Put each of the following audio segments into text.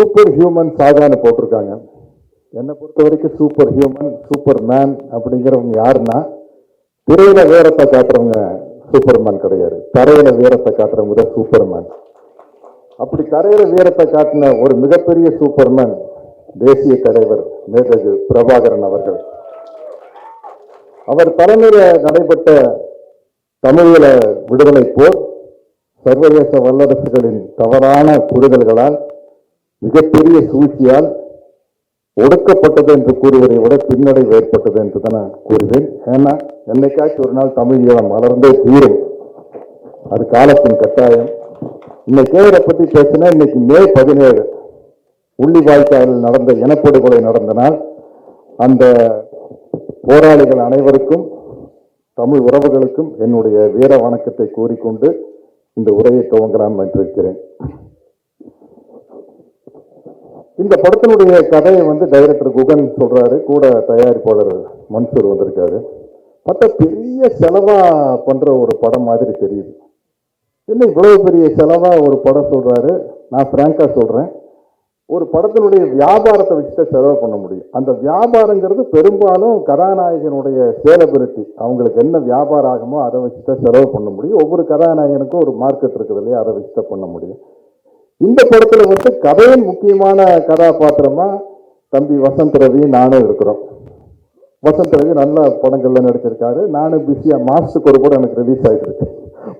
Super human சாகான்னு போட்டிருக்காங்க. என்னை பொறுத்த வரைக்கும் சூப்பர் ஹியூமன் சூப்பர் மேன் அப்படிங்கிறவங்க யாருன்னா திரையில வீரத்தை காட்டுறவங்க சூப்பர்மேன் கிடையாது. தரையில வீரத்தை காட்டுறவங்க தான் சூப்பர்மேன் அப்படி தரையில வீரத்தை காட்டின ஒரு மிகப்பெரிய சூப்பர்மேன் தேசிய தலைவர் மேதகு பிரபாகரன் அவர்கள். அவர் தலைமையில நடைபெற்ற தமிழீழ விடுதலை போர் சர்வதேச வல்லரசுகளின் தவறான புரிதல்களால் மிகப்பெரிய சூழ்ச்சியால் ஒடுக்கப்பட்டது என்று கூறுவதை விட பின்னடைவு ஏற்பட்டது என்று தான் நான் கூறுவேன். ஏன்னா என்னைக்காச்சும் ஒரு நாள் தமிழ் ஈழம் வளர்ந்தே தீரும். அது காலத்தின் கட்டாயம். இன்னைக்கு இதை பற்றி பேசினா இன்னைக்கு மே பதினேழு உள்ளி வாய்க்காலில் நடந்த இனப்படுகொலை நடந்த நாள். அந்த போராளிகள் அனைவருக்கும் தமிழ் உறவுகளுக்கும் என்னுடைய வீர வணக்கத்தை கூறிக்கொண்டு இந்த உரையை துவங்கலாம் என்றிருக்கிறேன் இந்த படத்தினுடைய கதையை வந்து டைரக்டர் குகன் சொல்றாரு. கூட தயாரிப்பாளர் மன்சூர் வந்திருக்காரு. பார்த்தா பெரிய செலவா பண்ற ஒரு படம் மாதிரி தெரியுது. என்ன இவ்வளவு பெரிய செலவா ஒரு படம் சொல்றாரு? நான் பிராங்கா சொல்றேன். ஒரு படத்தினுடைய வியாபாரத்தை வச்சுட்டு செலவு பண்ண முடியும். அந்த வியாபாரங்கிறது பெரும்பாலும் கதாநாயகனுடைய சேலபிலிட்டி அவங்களுக்கு என்ன வியாபாரம் ஆகுமோ அதை வச்சுட்டு செலவு பண்ண முடியும். ஒவ்வொரு கதாநாயகனுக்கும் ஒரு மார்க்கெட் இருக்குது இல்லையா? அதை வச்சுட்டு பண்ண முடியும். இந்த படத்துல வந்து கதையின் முக்கியமான கதாபாத்திரமா தம்பி வசந்த் ரவி நானும் இருக்கிறோம். வசந்த் ரவி நல்ல படங்கள்ல நடிச்சிருக்காரு. நானும் பிஸியா மாசத்துக்கு ஒரு கூட எனக்கு ரிலீஸ் ஆயிட்டு இருக்கு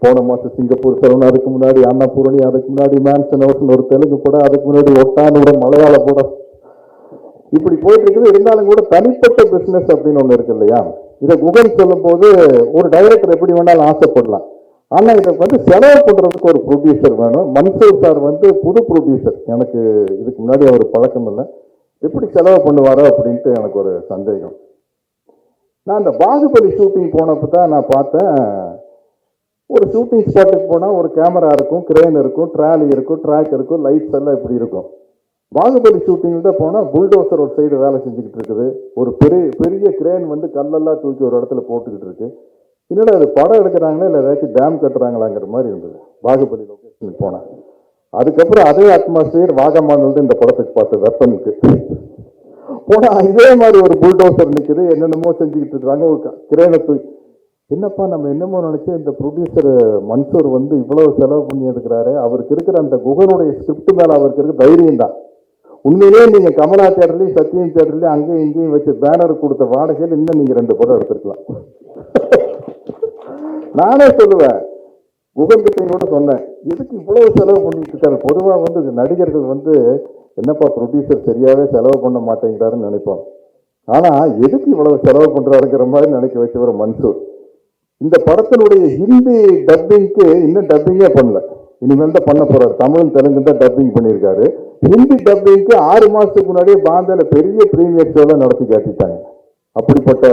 போன மாசம் சிங்கப்பூர் சரவணன் அதுக்கு முன்னாடி அன்னபூரணி அதுக்கு முன்னாடி மேன்சன் ஹவுஸ்னு ஒரு தெலுங்கு படம் அதுக்கு முன்னாடி ஒட்டானோட மலையாள படம். இப்படி போயிட்டு இருக்குது இருந்தாலும் கூட தனிப்பட்ட பிஸ்னஸ் அப்படின்னு ஒன்று இருக்கு இல்லையா? இதை குகன் சொல்லும் போது ஒரு டைரக்டர் எப்படி வேணாலும் ஆசைப்படலாம். ஆனால் இதை வந்து செலவு பண்ணுறதுக்கு ஒரு ப்ரொடியூசர் வேணும். மன்சூர் சார் வந்து புது ப்ரொடியூசர் எனக்கு இதுக்கு முன்னாடி அவர் பழக்கம் இல்லை. எப்படி செலவு பண்ணுவாரோ அப்படின்ட்டு எனக்கு ஒரு சந்தேகம். நான் அந்த பாகுபலி ஷூட்டிங் போனப்போ தான் நான் பார்த்தேன். ஒரு ஷூட்டிங் ஸ்பாட்டுக்கு போனால் ஒரு கேமரா இருக்கும் கிரெயின் இருக்கும் ட்ராலி இருக்கும் ட்ராக் இருக்கும் லைட்ஸ் எல்லாம் இப்படி இருக்கும். பாகுபலி ஷூட்டிங் தான் போனால் புல்டோசர் ஒரு சைடு வேலை செஞ்சுக்கிட்டு இருக்குது. ஒரு பெரிய பெரிய கிரேன் வந்து கல்லெல்லாம் தூக்கி ஒரு இடத்துல போட்டுக்கிட்டு இருக்குது என்னடா அது படம் எடுக்கிறாங்களா இல்லை ஏதாச்சும் டேம் கட்டுறாங்களாங்கிற மாதிரி இருந்தது. பாகுபலி லொக்கேஷனுக்கு போனேன் அதுக்கப்புறம் அதே அட்மாஸ்பியர் வாகமானது இந்த படத்துக்கு பார்த்து வெப்பனுக்கு. போனால் இதே மாதிரி ஒரு புல்டோசர் நிற்கிது என்னென்னமோ செஞ்சுக்கிட்டு இருக்காங்க. ஒரு கிரேனை தூக்கி என்னப்பா நம்ம என்னமோ நினச்சி இந்த ப்ரொடியூசர் மன்சூர் வந்து இவ்வளோ செலவு பண்ணி எடுக்கிறாரு. அவருக்கு இருக்கிற அந்த குகனுடைய ஸ்கிரிப்ட் மேலே அவருக்கு இருக்க தைரியம் தான். உண்மையிலே நீங்கள் கமலா தேட்டர்லேயும் சத்யம் தேட்டர்லேயும் அங்கேயும் இங்கேயும் வச்சு பேனர் கொடுத்த வாடகையில் இன்னும் நீங்கள் ரெண்டு படம் எடுத்துருக்கலாம். நானே சொல்லுவேன். குகன் கூட சொன்னேன். எதுக்கு இவ்வளவு செலவு பண்ணிட்டு இருக்காரு? வந்து நடிகர்கள் வந்து என்னப்பா ப்ரொடியூசர் சரியாகவே செலவு பண்ண மாட்டேங்கிறாருன்னு நினைப்போம். ஆனால் எதுக்கு இவ்வளவு செலவு பண்ணுறாருங்கிற மாதிரி நினைக்க வச்சவர் மன்சூர். இந்த படத்தினுடைய ஹிந்தி டப்பிங்க்கு இன்னும் டப்பிங்கே பண்ணல. இனிமேல் தான் பண்ண போறாரு. தமிழ் தெலுங்கு தான் டப்பிங் பண்ணியிருக்காரு. ஹிந்தி டப்பிங்க்கு ஆறு மாதத்துக்கு முன்னாடியே பாம்பேல பெரிய ப்ரீமியர் ஷோலாம் நடத்தி காட்டிட்டாங்க. அப்படிப்பட்ட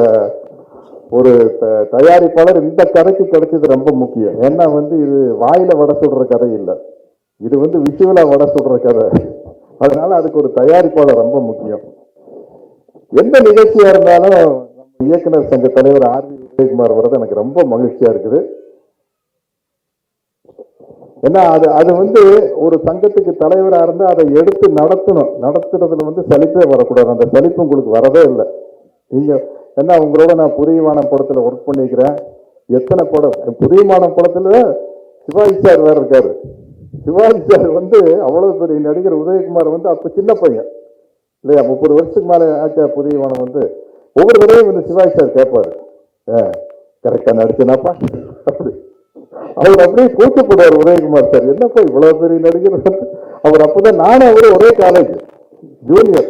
ஒரு த- தயாரிப்பாளர் இந்த கதைக்கு கிடைச்சது ரொம்ப முக்கியம். ஏன்னா வந்து இது வாயில வடை சுடுற கதை இல்லை. இது வந்து விஷுவலா வடை சுடுற கதை. அதனால அதுக்கு ஒரு தயாரிப்பாளர் ரொம்ப முக்கியம். எந்த நிகழ்ச்சியா இருந்தாலும் இயக்குனர் சங்க தலைவர் ஆர் வி விஜயகுமார் வர்றது எனக்கு ரொம்ப மகிழ்ச்சியா இருக்குது. ஏன்னா அது அது வந்து ஒரு சங்கத்துக்கு தலைவராக இருந்து அதை எடுத்து நடத்தணும். நடத்துறதுல வந்து சலிப்பே வரக்கூடாது. அந்த சலிப்பு உங்களுக்கு வரதே இல்லை. நீங்கள் ஏன்னா உங்களோட நான் புரியமான படத்துல ஒர்க் பண்ணிக்கிறேன். எத்தனை படம்? புரியமான படத்துல சிவாஜி சார் வேறு இருக்கார். சிவாஜி சார் வந்து அவ்வளோ பெரிய நடிகர் உதயகுமார் வந்து அப்போ சின்ன பையன். இல்லையா? முப்பது வருஷத்துக்கு மேலே ஆச்சா புதியவனம் வந்து. ஒவ்வொரு தடவையும் வந்து சிவாஜி சார் கேட்பாரு. கரெக்டாக நடிச்சனாப்பா? அப்படி. அவர் அப்படியே கூச்சப்படுவார் உதயகுமார் சார். என்னப்பா இவ்வளோ பெரிய நடிகர்? அவர் அப்பதான் நானும் அவரு ஒரே காலேஜ் ஜூனியர்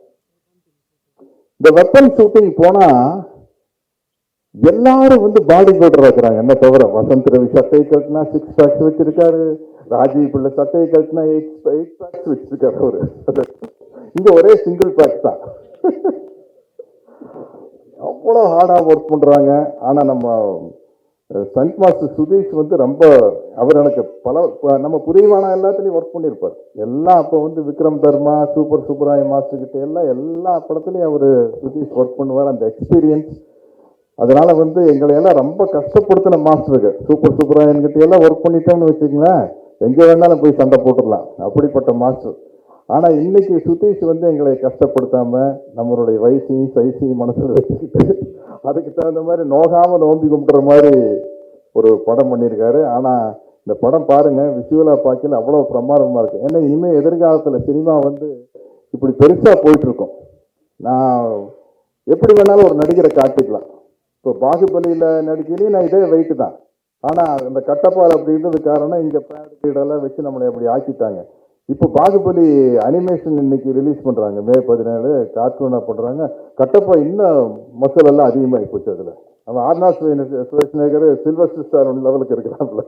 இந்த வெப்பன் ஷூட்டிங் போனா எல்லாரும் வந்து பாடி பில்டர் இருக்கிறாங்க என்ன தவிர வசந்த் ரவி சட்டையை கட்டினா சிக்ஸ் பேக்ஸ் வச்சிருக்காரு. ராஜீவ் பிள்ளை சட்டையை கட்டினா எயிட் எயிட் பேக்ஸ் வச்சிருக்காரு அவரு. இங்க ஒரே சிங்கிள் பேக் தான். அவ்வளோ ஹார்டாக ஒர்க் பண்ணுறாங்க ஆனால் நம்ம சன் மாஸ்டர் சுதீஷ் வந்து ரொம்ப அவர் எனக்கு பல நம்ம புரியவான எல்லாத்துலேயும் ஒர்க் பண்ணியிருப்பார் எல்லாம் அப்போ வந்து விக்ரம் தர்மா சூப்பர் சூப்பராய மாஸ்டர் எல்லாம் எல்லா படத்துலையும் அவர் சுதீஷ் ஒர்க் பண்ணுவார். அந்த எக்ஸ்பீரியன்ஸ் அதனால் வந்து எங்களை எல்லாம் ரொம்ப கஷ்டப்படுத்தின மாஸ்டருக்கு சூப்பர் சுப்பராயன் கிட்ட எல்லாம் ஒர்க் பண்ணிட்டோம்னு வச்சுக்கங்களேன். எங்கே வேணாலும் போய் சண்டை போட்டுடலாம். அப்படிப்பட்ட மாஸ்டர் ஆனால் இன்னைக்கு சுதீஷ் வந்து எங்களை கஷ்டப்படுத்தாமல் நம்மளுடைய வயசையும் சைஸையும் மனசில் வச்சுக்கிட்டு அதுக்கு தகுந்த மாதிரி நோகாமல் நோம்பி கும்பிட்ற மாதிரி ஒரு படம் பண்ணியிருக்காரு. ஆனால் இந்த படம் பாருங்கள் விஷுவலாக பார்க்கல அவ்வளோ பிரமாதமாக இருக்கும் ஏன்னா இனிமேல் எதிர்காலத்தில் சினிமா வந்து இப்படி பெருசாக போயிட்டுருக்கோம். நான் எப்படி வேணாலும் ஒரு நடிகரை காட்டிக்கலாம். இப்போ பாகுபலியில் நடிக்கையிலேயே நான் இதே வெயிட் தான். ஆனால் அந்த கட்டப்பால் அப்படின்றது காரணம் இங்கே பேண்ட் கீடெல்லாம் வச்சு நம்மளை அப்படி ஆக்கிட்டாங்க. இப்போ பாகுபலி அனிமேஷன் இன்னைக்கு ரிலீஸ் பண்ணுறாங்க மே பதினேழு கார்ட்டூனாக பண்ணுறாங்க கட்டப்பா இன்னும் மசல் எல்லாம் அதிகமாகி போச்சு அதில். அவன் ஆர்னா சுவேஷ்நேகர் சில்வர் ஸ்டார் லெவலுக்கு இருக்கிறான்ல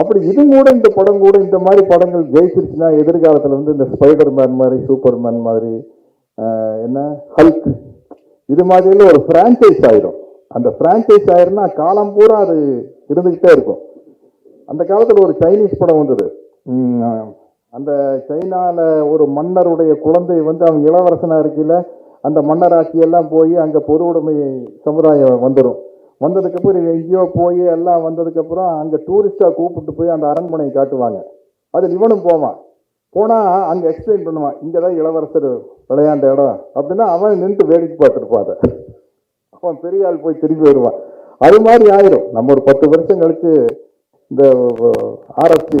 அப்படி இது கூட இந்த படம் கூட இந்த மாதிரி படங்கள் ஜெயிச்சிருச்சுன்னா எதிர்காலத்தில் வந்து இந்த ஸ்பைடர் மேன் மாதிரி சூப்பர் மேன் மாதிரி என்ன? ஹல்க் இது மாதிரில ஒரு ஃப்ரான்ச்சைஸ் ஆயிரும். அந்த ஃப்ரான்ச்சைஸ் ஆயிரும்னா காலம் பூரா அது இருந்துக்கிட்டே இருக்கும். அந்த காலத்தில் ஒரு சைனீஸ் படம் வந்தது. அந்த சைனால ஒரு மன்னருடைய குழந்தை வந்து அவங்க இளவரசனா இருக்கையில அந்த மன்னராட்சி எல்லாம் போய் அங்க பொதுவுடைமை சமுதாயம் வந்துடும் வந்ததுக்கப்புறம் எங்கேயோ போய் எல்லாம் வந்ததுக்கப்புறம் அங்கே டூரிஸ்டாக கூப்பிட்டு போய் அந்த அரண்மனையை காட்டுவாங்க. அதில் இவனும் போவான். போனால் அங்கே எக்ஸ்பிளைன் பண்ணுவான் இங்கே தான் இளவரசர் விளையாண்ட இடம். அப்படின்னா அவன் நின்று வேடிக்கை பார்த்துட்டு அதை அவன் பெரிய ஆள் போய் திரும்பி வருவான். அது மாதிரி ஆயிரும். நம்ம ஒரு பத்து வருஷம் கழிச்சு இந்த ஆர்எஸ்பி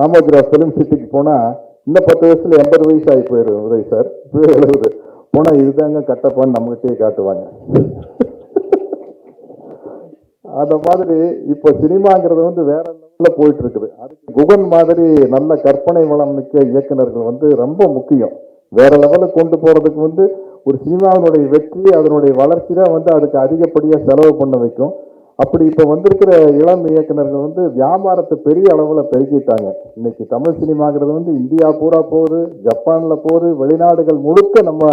ராமோஜிராவ் ஃபிலிம் சிட்டிக்கு போனால் இன்னும் பத்து வயசில் எண்பது வயசு ஆகி போயிடும் உதய் சார். இப்போ எழுபது. போனால் இதுதாங்க கட்டப்பான்னு நம்மகிட்டே காட்டுவாங்க. அந்த மாதிரி இப்போ சினிமாங்கிறது வந்து வேற லெவலில் போயிட்டு இருக்குது அதுக்கு குகன் மாதிரி நல்ல கற்பனை வளம் மிக்க இயக்குனர்கள் வந்து ரொம்ப முக்கியம். வேற லெவலுக்கு கொண்டு போகிறதுக்கு வந்து ஒரு சினிமாவினுடைய வெற்றி அதனுடைய வளர்ச்சி தான் வந்து அதுக்கு அதிகப்படியாக செலவு பண்ண வைக்கும். அப்படி இப்போ வந்திருக்கிற இளம் இயக்குனர்கள் வந்து வியாபாரத்தை பெரிய அளவில் பெருக்கிட்டாங்க. இன்னைக்கு தமிழ் சினிமாங்கிறது வந்து இந்தியா பூரா போகுது ஜப்பானில் போகுது வெளிநாடுகள் முழுக்க நம்ம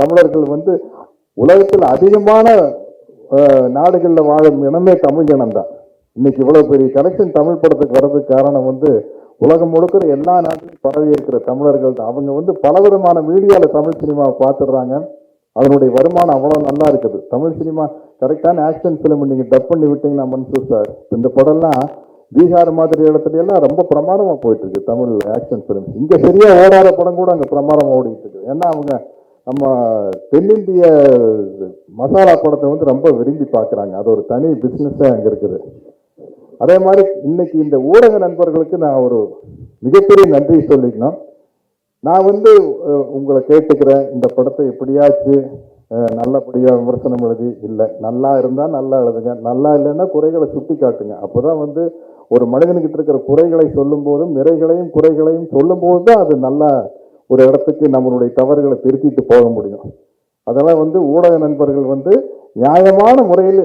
தமிழர்கள் வந்து உலகத்தில் அதிகமான நாடுகளில் வாழும் இனமே தமிழ் இனம்தான் இன்னைக்கு இவ்வளோ பெரிய கலெக்ஷன் தமிழ் படத்துக்கு வர்றதுக்கு காரணம் வந்து உலகம் முழுக்கிற எல்லா நாட்டிலும் பரவி இருக்கிற தமிழர்கள் தான். அவங்க வந்து பலவிதமான மீடியாவில் தமிழ் சினிமாவை பார்த்துடுறாங்க. அதனுடைய வருமானம் அவ்வளோ நல்லா இருக்குது. தமிழ் சினிமா கரெக்டான ஆக்ஷன் ஃபிலிம் நீங்கள் டப் பண்ணி விட்டீங்கன்னா மன்சூர் சார் இந்த படம்லாம் பீகார் மாதிரி இடத்துல எல்லாம் ரொம்ப பிரமாதமாக போயிட்டு இருக்கு தமிழ் ஆக்ஷன் ஃபிலிம் இங்கே சரியா ஓடாத படம் கூட அங்கே பிரமாதமாக ஓடிட்டு இருக்கு ஏன்னா அவங்க நம்ம தென்னிந்திய மசாலா படத்தை வந்து ரொம்ப விரும்பி பார்க்குறாங்க. அது ஒரு தனி பிஸ்னஸ்ஸாக அங்கே இருக்குது. அதே மாதிரி இன்னைக்கு இந்த ஊடக நண்பர்களுக்கு நான் ஒரு மிகப்பெரிய நன்றி சொல்லிக்கணும். நான் வந்து உங்களை கேட்டுக்கிறேன். இந்த படத்தை எப்படியாச்சு நல்லபடியாக விமர்சனம் எழுதி இல்லை நல்லா இருந்தால் நல்லா எழுதுங்க. நல்லா இல்லைன்னா குறைகளை சுட்டி காட்டுங்க. அப்போதான் வந்து ஒரு மனிதனுக்கிட்ட இருக்கிற குறைகளை சொல்லும் போதும் நிறைகளையும் குறைகளையும் சொல்லும் போது தான் அது நல்லா ஒரு இடத்துக்கு நம்மளுடைய தவறுகளை திருத்திட்டு போக முடியும். அதெல்லாம் வந்து ஊடக நண்பர்கள் வந்து நியாயமான முறையில்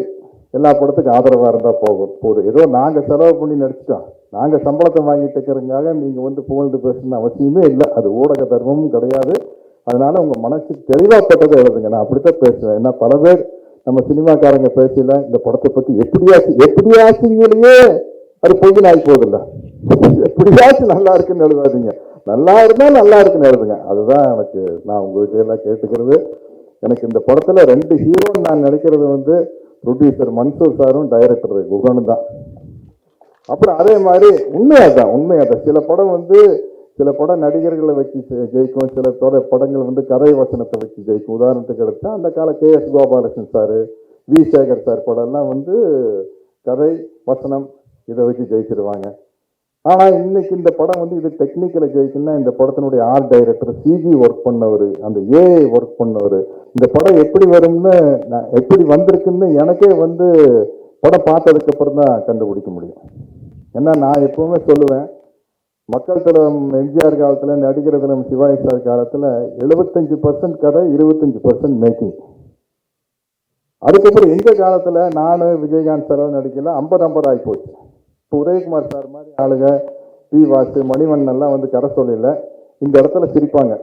எல்லா படத்துக்கும் ஆதரவாக இருந்தால் போகும் போதும். ஏதோ நாங்கள் செலவு பண்ணி நடிச்சிட்டோம். நாங்கள் சம்பளத்தை வாங்கிட்டு இருக்கிறதுக்காக நீங்கள் வந்து புகழ்ந்து பேசணும்னு அவசியமே இல்லை. அது ஊடக தர்மமும் கிடையாது. அதனால் உங்கள் மனசு தெளிவாகப்பட்டதை எழுதுங்க. நான் அப்படித்தான் பேசுவேன். ஏன்னா பல பேர் நம்ம சினிமாக்காரங்க பேசல இந்த படத்தை பற்றி எப்படியாச்சு எப்படியாச்சுங்களையே அது பொய்யின் ஆகி போதில்ல எப்படியாச்சும் நல்லா இருக்குன்னு எழுதாதீங்க. நல்லா இருந்தால் நல்லா இருக்குன்னு எழுதுங்க. அதுதான் எனக்கு நான் உங்ககிட்ட எல்லாம் கேட்டுக்கிறது. எனக்கு இந்த படத்தில் ரெண்டு ஹீரோன்னு நான் நினைக்கிறது வந்து ப்ரொடியூசர் மன்சூர் சாரும் டைரக்டர் குகனும் தான் அப்புறம் அதே மாதிரி உண்மையாக தான் உண்மையாக தான் சில படம் வந்து சில படம் நடிகர்களை வச்சு ஜெயிக்கும். சில தொட படங்கள் வந்து கதை வசனத்தை வச்சு ஜெயிக்கும். உதாரணத்துக்கு எடுத்தா அந்த கால K S Gopalakrishnan sir V Sekar sir படம்லாம் வந்து கதை வசனம் இதை வச்சு ஜெயிச்சிருவாங்க. ஆனால் இன்னைக்கு இந்த படம் வந்து இது டெக்னிக்கலை ஜெயிக்கணும்னா இந்த படத்தினுடைய ஆர்ட் டைரக்டர் சிஜி ஒர்க் பண்ணவர் அந்த ஏஐ ஒர்க் பண்ணவர் இந்த படம் எப்படி வரும்னு நான் எப்படி வந்திருக்குன்னு எனக்கே வந்து படம் பார்த்ததுக்கு அப்புறம் தான் கண்டுபிடிக்க முடியும். ஏன்னா நான் எப்பவுமே சொல்லுவேன் மக்கள் தலம் எம்ஜிஆர் காலத்தில் நடிகர் தலம் சிவாஜி சார் காலத்தில் எழுபத்தஞ்சு பர்சன்ட் கதை இருபத்தஞ்சு பர்சன்ட் மேக்கிங் அதுக்கப்புறம் எங்கள் காலத்தில் நான் விஜயகாந்த் சார் நடிக்கல ஐம்பது ஐம்பது ஆகி போச்சு. இப்போ உதயகுமார் சார் மாதிரி ஆளுங்க பி வாசு மணிவண்ணன் எல்லாம் வந்து கரை சொல்லல இந்த இடத்துல சிரிப்பாங்க.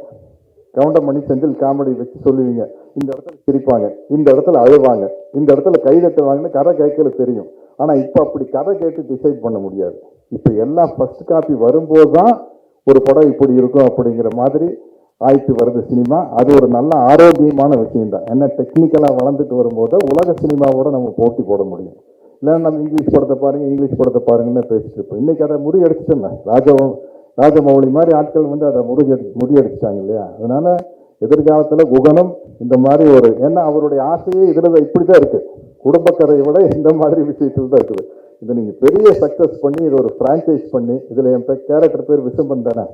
கவுண்டமணி செந்தில் காமெடி வச்சு சொல்லுவீங்க. இந்த இடத்துல சிரிப்பாங்க இந்த இடத்துல அழுவாங்க இந்த இடத்துல கை தட்டுவாங்கன்னு கதை கேட்கல தெரியும். ஆனால் இப்போ அப்படி கதை கேட்டு டிசைட் பண்ண முடியாது. இப்போ எல்லாம் ஃபஸ்ட் காப்பி வரும்போது தான் ஒரு படம் இப்படி இருக்கும் அப்படிங்கிற மாதிரி ஆயிட்டு வருது சினிமா. அது ஒரு நல்ல ஆரோக்கியமான விஷயம் தான் ஏன்னா டெக்னிக்கலாக வளர்ந்துட்டு வரும்போது உலக சினிமாவோட நம்ம போட்டி போட முடியும். இல்லைன்னா நம்ம இங்கிலீஷ் படத்தை பாருங்க இங்கிலீஷ் படத்தை பாருங்கன்னு பேசிட்டு இருப்போம். இன்றைக்கி அதை முறியடிச்சிட்டோம் ராஜவம் ராஜமௌழி மாதிரி ஆட்கள் வந்து அதை முறியடி முறியடிச்சாங்க இல்லையா? அதனால எதிர்காலத்தில் குகனம் இந்த மாதிரி ஒரு ஏன்னா அவருடைய ஆசையே இதில் இப்படி தான் இருக்குது குடும்பக்கதையை விட இந்த மாதிரி விஷயத்தில் தான் இருக்குது. இதை நீங்கள் பெரிய சக்சஸ் பண்ணி இது ஒரு ஃப்ரான்ச்சைஸ் பண்ணி இதில் என் கேரக்டர் பேர் விசம்பன் தானே?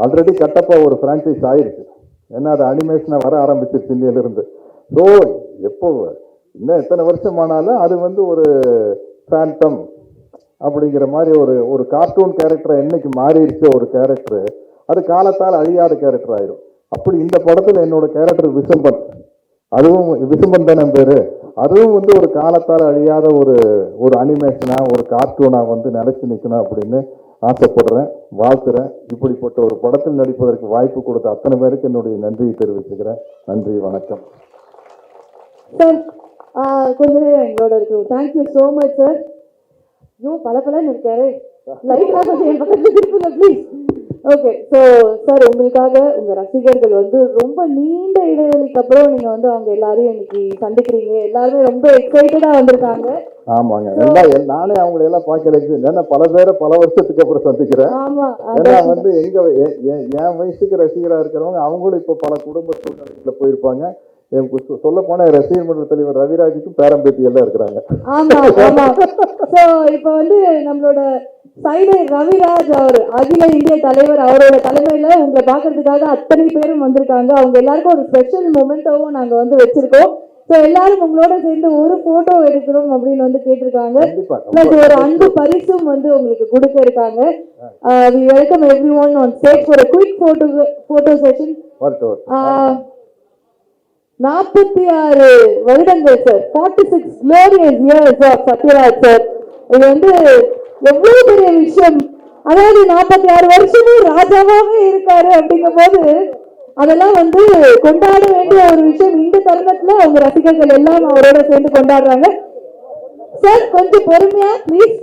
ஆல்ரெடி கட்டப்பா ஒரு ஃப்ரான்ச்சைஸ் ஆயிருக்கு. ஏன்னா அது அனிமேஷனாக வர ஆரம்பிச்சிருச்சு இந்தியிலிருந்து ஸோ எப்போ இன்னும் எத்தனை வருஷம் ஆனாலும் அது வந்து ஒரு ஃபேண்டம் அப்படிங்கிற மாதிரி ஒரு ஒரு கார்ட்டூன் கேரக்டர் என்னைக்கு மாறிடுச்ச ஒரு கேரக்டர் அது காலத்தால் அழியாத கேரக்டர் ஆயிடும் அப்படி இந்த படத்துல என்னோட கேரக்டர் விசம்பன். அதுவும் விசம்பன் தானே பேரு? அதுவும் வந்து ஒரு காலத்தால் அழியாத ஒரு ஒரு அனிமேஷனா ஒரு கார்ட்டூனா வந்து நினைச்சு நிற்கணும் அப்படின்னு ஆசைப்படுறேன் வாழ்த்துறேன். இப்படிப்பட்ட ஒரு படத்தில் நடிப்பதற்கு வாய்ப்பு கொடுத்த அத்தனை பேருக்கு என்னுடைய நன்றியை தெரிவிச்சுக்கிறேன். நன்றி வணக்கம். சார் கொஞ்ச நேரம் எங்களோட இருக்கும் தேங்க்யூ ஸோ மச் சார் ஐயோ பல பலன்னு இருக்காரு லைட்டாக கொஞ்சம் என் பக்கத்தில் திருப்புங்க ப்ளீஸ் ஓகே ஸோ சார் உங்களுக்காக உங்க ரசிகர்கள் வந்து ரொம்ப நீண்ட இடைவெளிக்கு அப்புறம் நீங்க வந்து அவங்க எல்லாரையும் இன்னைக்கு சந்திக்கிறீங்க. எல்லாருமே ரொம்ப எக்ஸைட்டடா வந்திருக்காங்க. ஆமாங்க. எல்லாம் நானே அவங்களை எல்லாம் பார்க்கல ஏன்னா பல பேரை பல வருஷத்துக்கு அப்புறம் சந்திக்கிறேன். ஆமா ஏன்னா வந்து எங்க என் வயசுக்கு ரசிகரா இருக்கிறவங்க அவங்களும் இப்போ பல குடும்ப சூழ்நிலைகளை போயிருப்பாங்க. சொல்ல போனா ரசிகர் மன்ற தலைவர் ரவிராஜுக்கும் பேரம்பேத்தி எல்லாம் இருக்கிறாங்க. ஆமா ஆமா. சோ இப்போ வந்து நம்மளோட சைடு ரவிராஜ் அவர் அகில இந்திய தலைவர் அவரோட தலைமையில உங்களை பார்க்கறதுக்காக அத்தனை பேரும் வந்திருக்காங்க. அவங்க எல்லாருக்கும் ஒரு ஸ்பெஷல் மொமெண்டோவும் நாங்க வந்து வச்சிருக்கோம். சோ எல்லாரும் உங்களோட சேர்ந்து ஒரு போட்டோ எடுக்கணும் அப்படின்னு வந்து கேட்டிருக்காங்க. பிளஸ் ஒரு அன்பு பரிசும் வந்து உங்களுக்கு கொடுக்க இருக்காங்க. We welcome everyone on stage for quick photo photo session. நாற்பத்தி ஆறு வருடங்கள் sir forty six glorious years of Sathyaraj sir இது வந்து எவ்வளவு பெரிய விஷயம். அதாவது நாற்பத்தி ஆறு வருஷமும் ராஜாவாகவே இருக்காரு அப்படிங்கும் போது அதெல்லாம் வந்து கொண்டாட வேண்டிய ஒரு விஷயம். இந்த தருணத்துல அவங்க ரசிகர்கள் எல்லாம் அவரோட சேர்ந்து கொண்டாடுறாங்க. சார் கொஞ்சம் பொறுமையா ப்ளீஸ்